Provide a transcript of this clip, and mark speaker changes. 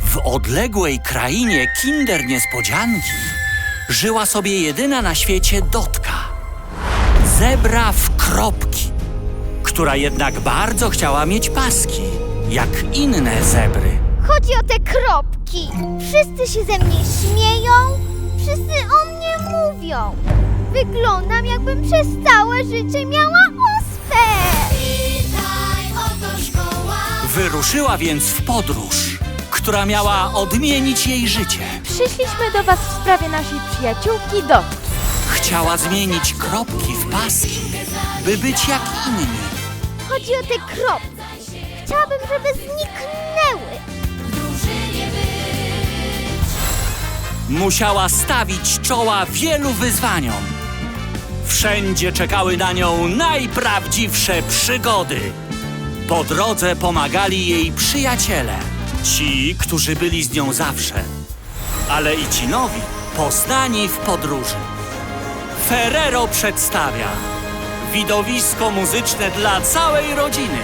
Speaker 1: W odległej krainie Kinder Niespodzianki żyła sobie jedyna na świecie Dotka. Zebra w kropki, która jednak bardzo chciała mieć paski, jak inne zebry.
Speaker 2: Chodzi o te kropki. Wszyscy się ze mnie śmieją, wszyscy o mnie mówią. Wyglądam, jakbym przez całe życie miała
Speaker 1: Wyruszyła więc w podróż, która miała odmienić jej życie.
Speaker 3: Przyszliśmy do Was w sprawie naszej przyjaciółki Dot.
Speaker 1: Chciała zmienić kropki w paski, by być jak inni.
Speaker 2: Chodzi o te kropki. Chciałabym, żeby zniknęły.
Speaker 1: Musiała stawić czoła wielu wyzwaniom. Wszędzie czekały na nią najprawdziwsze przygody. Po drodze pomagali jej przyjaciele, ci, którzy byli z nią zawsze, ale i ci nowi, poznani w podróży. Ferrero przedstawia widowisko muzyczne dla całej rodziny.